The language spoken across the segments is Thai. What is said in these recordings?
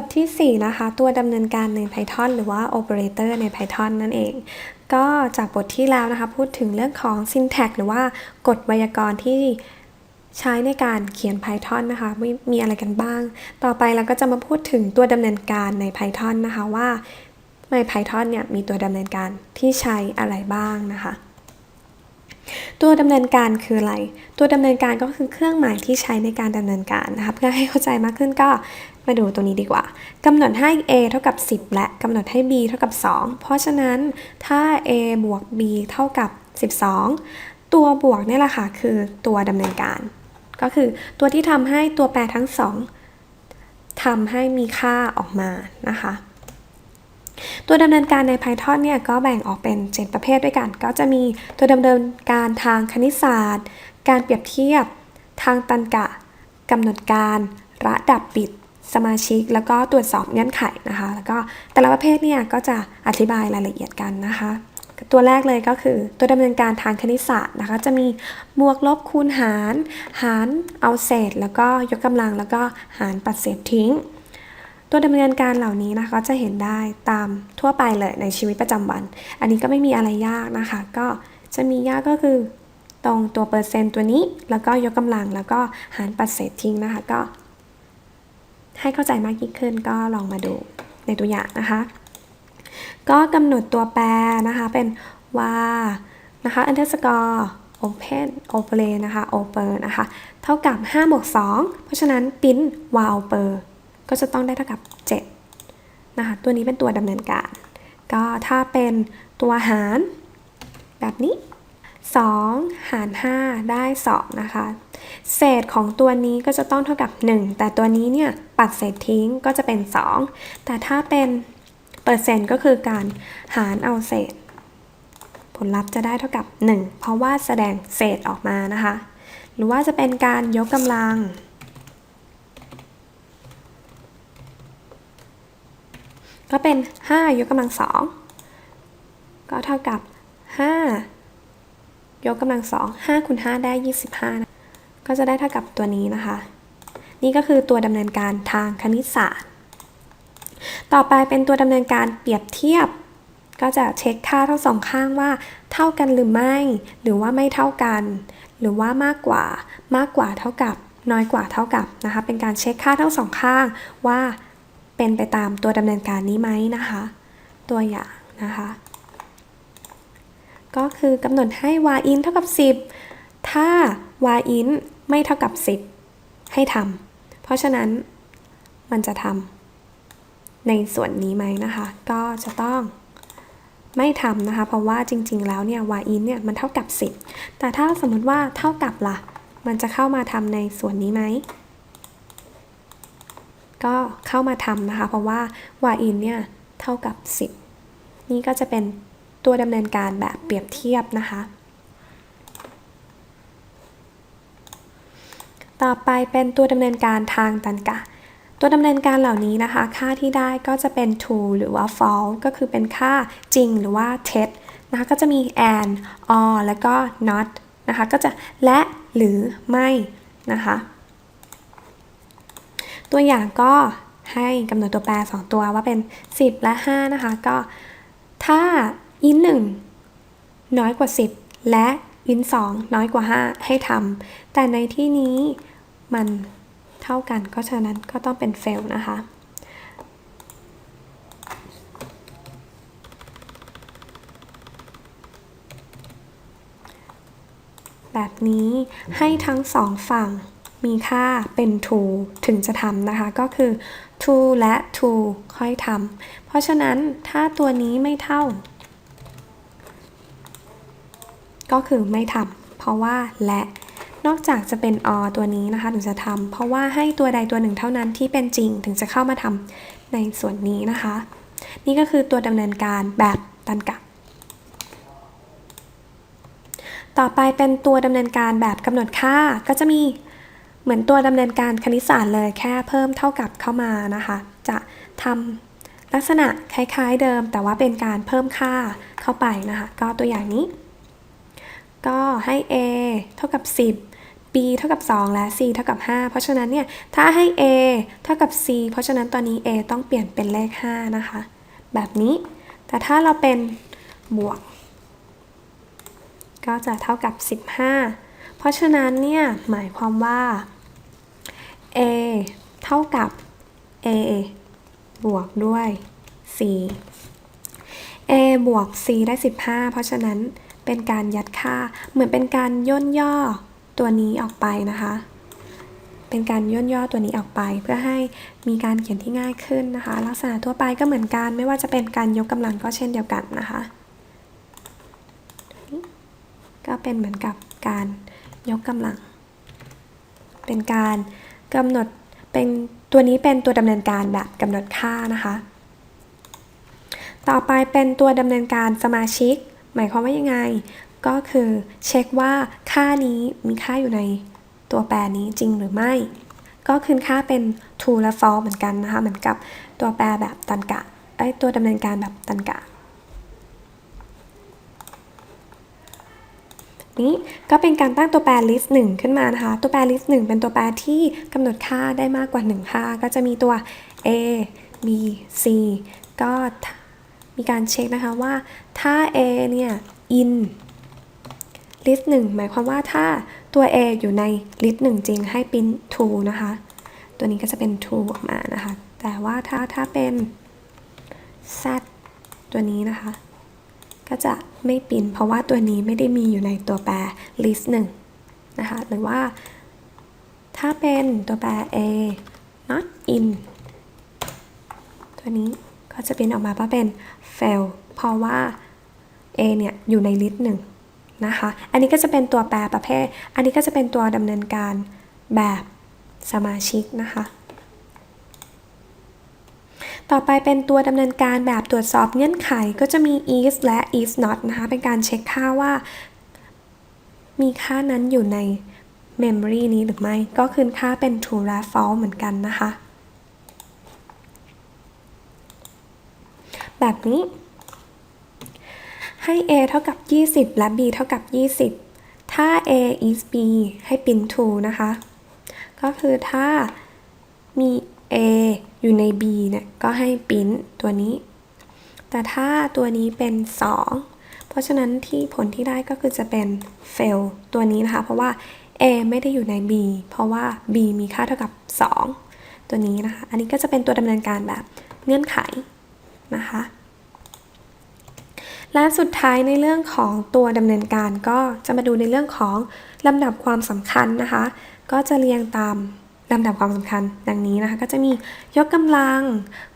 ทที่ 4 นะคะ ตัวดำเนินการใน Python หรือว่า operator ใน Python นั่นเอง ก็จากบทที่แล้วนะคะ พูดถึงเรื่องของ syntax หรือว่ากฎไวยากรณ์ที่ใช้ในการเขียน Python นะคะมีมีอะไรกันบ้าง ต่อไปเราก็จะมาพูดถึงตัวดำเนินการใน Python นะคะว่าใน Python เนี่ยมีตัวดำเนินการที่ใช้อะไรบ้างนะคะ ตัวดำเนินการคืออะไร ตัวดำเนินการก็คือเครื่องหมายที่ใช้ในการดำเนินการนะคะเพื่อให้เข้าใจมากขึ้นก็ มาดูตัวนี้ดีกว่ากำหนดให้ a เท่ากับ 10 และกำหนดให้ b เท่ากับ 2 เพราะฉะนั้นถ้า a บวก b เท่ากับ 12 ตัวบวกนี่แหละค่ะคือตัวดำเนินการ ก็คือตัวที่ทำให้ตัวแปรทั้งสองทำให้มีค่าออกมานะคะตัวดำเนินการใน Python เนี่ยก็แบ่งออกเป็น 7 ประเภทด้วยกัน ก็จะมีตัวดำเนินการทางคณิตศาสตร์ การเปรียบเทียบ ทางตรรกะกำหนดการ ระดับปิด สมาชิก แล้วก็ตรวจสอบเงื่อนไขนะคะ แล้วก็แต่ละประเภทเนี่ยก็จะอธิบายรายละเอียดกันนะคะ ตัวแรกเลยก็คือตัวดำเนินการทางคณิตศาสตร์นะคะ จะมีบวกลบคูณหาร หารเอาเศษ แล้วก็ยกกำลังแล้วก็หารปัดเศษทิ้ง ตัวดำเนินการเหล่านี้นะคะจะเห็นได้ตามทั่วไปเลยในชีวิตประจำวัน อันนี้ก็ไม่มีอะไรยากนะคะ ก็จะมียากก็คือตรงตัวเปอร์เซ็นต์ตัวนี้ แล้วก็ยกกำลังแล้วก็หารปัดเศษทิ้งนะคะ ก็ ให้เข้าใจมากยิ่งขึ้นก็ลองมาดูในตัวอย่างนะคะ ก็กำหนดตัวแปรนะคะเป็น var นะคะ underscore open open นะคะ open นะคะ เท่ากับ5บวก2เพราะฉะนั้น print var open ก็จะต้องได้เท่ากับ 7 นะคะ ตัวนี้เป็นตัวดำเนินการ ก็ถ้าเป็นตัวหารแบบนี้ 2 หาร 5 ได้ 2 นะคะ เศษของตัวนี้ก็จะต้องเท่ากับ 1 แต่ตัวนี้เนี่ยปัดเศษทิ้งก็จะเป็น 2 แต่ถ้าเป็นเปอร์เซ็นต์ก็คือการหารเอาเศษ ผลลัพธ์จะได้เท่ากับ 1 เพราะว่าแสดงเศษออกมานะคะ หรือว่าจะเป็นการยกกำลังก็เป็น 5 ยกกำลัง2ก็เท่ากับ 5 ยกกำลัง2 5คูณ5ได้ 25นะ ก็จะได้เท่ากับตัวนี้นะคะ นี่ก็คือตัวดำเนินการทางคณิตศาสตร์ ต่อไปเป็นตัวดำเนินการเปรียบเทียบ ก็จะเช็คค่าทั้งสองข้างว่า เท่ากันหรือไม่ หรือว่าไม่เท่ากัน หรือว่ามากกว่ามากกว่าเท่ากับ น้อยกว่าเท่ากับนะคะ เป็นการเช็คค่าทั้งสองข้างว่าเป็นไปตามตัวดำเนินการนี้ไหมนะคะ ตัวอย่างนะคะ ก็คือกำหนดให้ y in เท่ากับ 10 ถ้า y in ไม่เท่ากับ 10 ให้ทำเพราะฉะนั้นมันจะทำในส่วนนี้ไหมนะคะ ก็จะต้องไม่ทำนะคะ เพราะว่าจริง ๆ แล้วเนี่ย y in เนี่ยมันเท่ากับ 10 แต่ถ้าสมมติว่าเท่ากับล่ะ มันจะเข้ามาทำในส่วนนี้ไหมก็เข้ามาทำนะคะ เพราะว่า y in เนี่ยเท่ากับ 10 นี่ก็จะเป็นตัวดำเนินการแบบเปรียบเทียบนะคะ ต่อไปเป็นตัวดำเนินการทางตรรกะ ตัวดำเนินการเหล่านี้นะคะ ค่าที่ได้ก็จะเป็น true หรือว่า false ก็คือเป็นค่าจริงหรือว่าเท็จนะคะก็จะมี and or แล้วก็ not นะคะก็จะและหรือไม่นะคะ ตัวอย่างก็ให้กำหนดตัวแปร 2 ตัวว่าเป็น 10 และ 5 นะคะ ก็ถ้า in 1น้อยกว่า 10 และ in 2น้อยกว่า 5 ให้ทำแต่ในที่นี้มันเท่ากันก็ฉะนั้นก็ต้องเป็น fail นะคะ แบบนี้ให้ทั้งสองฝั่งมีค่าเป็น true ถึงจะทำนะคะ ก็คือ true และ true ค่อยทำเพราะฉะนั้นถ้าตัวนี้ไม่เท่า ก็คือไม่ทำเพราะว่าและนอกจากจะเป็น or ตัวนี้นะคะถึงจะทำเพราะว่าให้ตัวใดตัวหนึ่งเท่านั้นที่เป็นจริงถึงจะเข้ามาทำในส่วนนี้นะคะ นี่ก็คือตัวดำเนินการแบบตรรกะต่อไปเป็นตัวดำเนินการแบบกำหนดค่าก็จะมีเหมือนตัวดำเนินการคณิตศาสตร์เลยแค่เพิ่มเท่ากับเข้ามานะคะ จะทำลักษณะคล้ายๆเดิม แต่ว่าเป็นการเพิ่มค่าเข้าไปนะคะ ก็ตัวอย่างนี้ ก็ให้ a เท่ากับ 10 b b เท่ากับ 2 และ c เท่ากับ 5 เพราะฉะนั้นเนี่ย ถ้าให้ a เท่ากับ c เพราะฉะนั้นตอนนี้ a ต้องเปลี่ยนเป็นเลข 5 นะคะ แบบนี้ แต่ถ้าเราเป็นบวก ก็จะเท่ากับ 15 เพราะฉะนั้นเนี่ย หมายความว่า a เท่ากับ a บวกด้วย c a บวก c ได้ 15 เพราะฉะนั้น เป็นการยัดค่า เหมือนเป็นการย่นย่อตัวนี้ออกไปนะคะ เป็นการย่นย่อตัวนี้ออกไป เพื่อให้มีการเขียนที่ง่ายขึ้นนะคะ ลักษณะทั่วไปก็เหมือนกัน ไม่ว่าจะเป็นการยกกำลังก็เช่นเดียวกันนะคะ ก็เป็นเหมือนกับการยกกำลัง เป็นการกำหนดเป็นตัวนี้เป็นตัวดำเนินการแบบกำหนดค่านะคะ ต่อไปเป็นตัวดำเนินการสมาชิก หมายความว่ายังไง ก็คือเช็คว่าค่านี้มีค่าอยู่ในตัวแปรนี้จริงหรือไม่ ก็คืนค่าเป็น true และ false เหมือนกันนะคะ เหมือนกับตัวแปรแบบตันกะไอตัวดำเนินการแบบตันกะนี้ก็เป็นการตั้งตัวแปร list 1 ขึ้นมานะคะ ตัวแปร list 1 เป็นตัวแปรที่กำหนดค่าได้มากกว่า 1 ค่า ก็จะมีตัว a b c ก็ มีการเช็คนะคะว่าถ้า a เนี่ย in list 1หมายความว่าถ้าตัว a อยู่ใน list 1 จริงให้ print true นะคะ ตัวนี้ก็จะเป็น true ออกมานะคะ แต่ว่าถ้าถ้าเป็น z ตัวนี้นะคะ ก็จะไม่ปินเพราะว่าตัวนี้ไม่ได้มีอยู่ในตัวแปร list 1นะคะ หรือว่า ถ้าเป็นตัวแปร a not in ตัวนี้ก็จะเป็นออกมาว่าเป็น fail เพราะว่า a เนี่ยอยู่ใน list 1นะคะ อันนี้ก็จะเป็นตัวแปรประเภท อันนี้ก็จะเป็นตัวดำเนินการแบบสมาชิกนะคะ ต่อไปเป็นตัวดำเนินการแบบตรวจสอบเงื่อนไขก็จะมี is และ is not นะคะ เป็นการเช็คค่าว่า มีค่านั้นอยู่ใน memory นี้หรือไม่ ก็คืนค่าเป็น true และ false เหมือนกันนะคะ แบบ นี้ ให้ a เท่ากับ 20 และ b เท่ากับ 20 ถ้า a is b ให้ print true นะคะ ก็คือถ้ามี a อยู่ใน b เนี่ยก็ให้ปิ้นตัวนี้ แต่ถ้าตัวนี้เป็น 2 เพราะฉะนั้นที่ผลที่ได้ก็คือจะเป็น fail ตัวนี้นะคะ เพราะว่า a ไม่ได้อยู่ใน b เพราะว่า b มีค่าเท่ากับ 2 ตัวนี้นะคะ อันนี้ก็จะเป็นตัวดำเนินการแบบเงื่อนไขนะคะ และสุดท้ายในเรื่องของตัวดำเนินการก็จะมาดูในเรื่องของลำดับความสำคัญนะคะ ก็จะเรียงตามลำดับความสำคัญดังนี้นะคะ ก็จะมียกกำลัง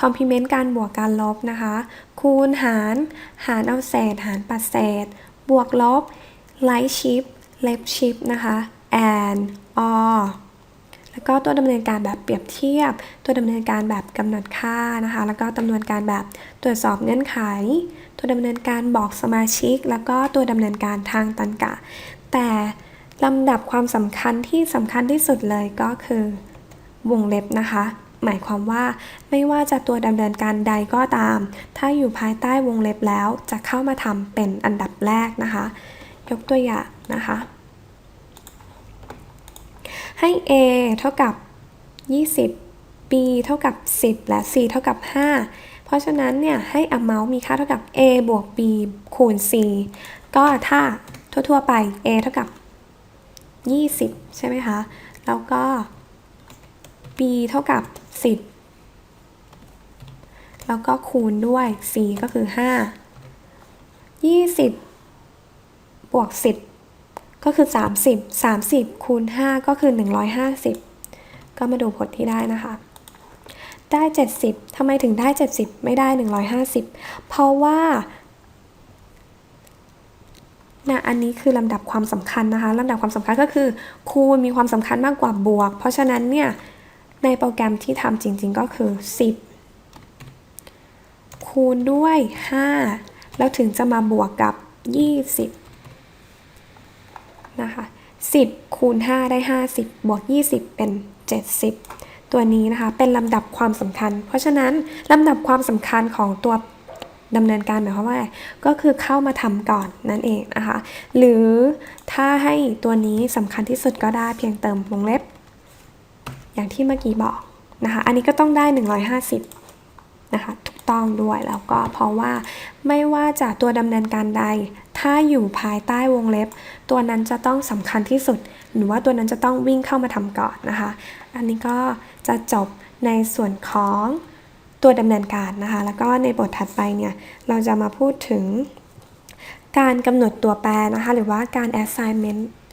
complement การบวกการลบนะคะ คูณหาร หารเอาเศษ หารปัดเศษ บวกลบ right shift left shift นะคะ and or แล้วก็ตัวดำเนินการแบบเปรียบเทียบ ตัวดำเนินการแบบกำหนดค่านะคะ แล้วก็ดำนินการแบบตรวจสอบเงื่อนไข ตัวดำเนินการบอกสมาชิก แล้วก็ตัวดำเนินการทางตันกะ แต่ลำดับความสำคัญที่สำคัญที่สุดเลยก็คือวงเล็บนะคะ หมายความว่าไม่ว่าจะตัวดำเนินการใดก็ตาม ถ้าอยู่ภายใต้วงเล็บแล้วจะเข้ามาทำเป็นอันดับแรกนะคะ ยกตัวอย่างนะคะ ให้ a เท่ากับ 20 b เท่ากับ 10 และ c เท่ากับ 5 เพราะฉะนั้นเนี่ยให้ amount มีค่าเท่ากับ a บวก b คูณ c ก็ถ้าทั่วๆไป a เท่ากับ 20 ใช่ไหมคะ แล้วก็ b เท่ากับ 10 แล้วก็คูณด้วย c ก็คือ 5 20 บวก 10 ก็คือ 30 30 คูณ 5 ก็คือ 150 ก็มาดูผลที่ได้นะคะ ได้ 70ทำไมถึงได้ 70 ไม่ได้ 150 เพราะว่านะอันนี้คือลำดับความสำคัญนะคะลำดับความสำคัญก็คือ คูณมีความสำคัญมากกว่าบวก เพราะฉะนั้นเนี่ย ในโปรแกรมที่ทำจริงๆก็คือ 10 คูณด้วย 5 แล้วถึงจะมาบวกกับ 20 นะคะ10คูณ5ได้ 50 บวก 20 เป็น 70 ตัวนี้นะคะเป็นลำดับความสำคัญ เพราะฉะนั้นลำดับความสำคัญของตัวดำเนินการหมายความว่าก็คือเข้ามาทำก่อนนั่นเองนะคะหรือถ้าให้ตัวนี้สำคัญที่สุดก็ได้เพียงเติมวงเล็บ อย่างที่เมื่อกี้บอกนะคะอันนี้ก็ต้องได้ 150นะคะถูกต้องด้วยแล้วก็เพราะว่าไม่ว่าจะตัวดำเนินการใด ถ้าอยู่ภายใต้วงเล็บ ตัวนั้นจะต้องสำคัญที่สุด หรือว่าตัวนั้นจะต้องวิ่งเข้ามาทำก่อนนะคะ อันนี้ก็จะจบในส่วนของตัวดำเนินการนะคะ แล้วก็ในบทถัดไปเนี่ยเราจะมาพูดถึงการกำหนดตัวแปรนะคะ หรือว่าการ assignment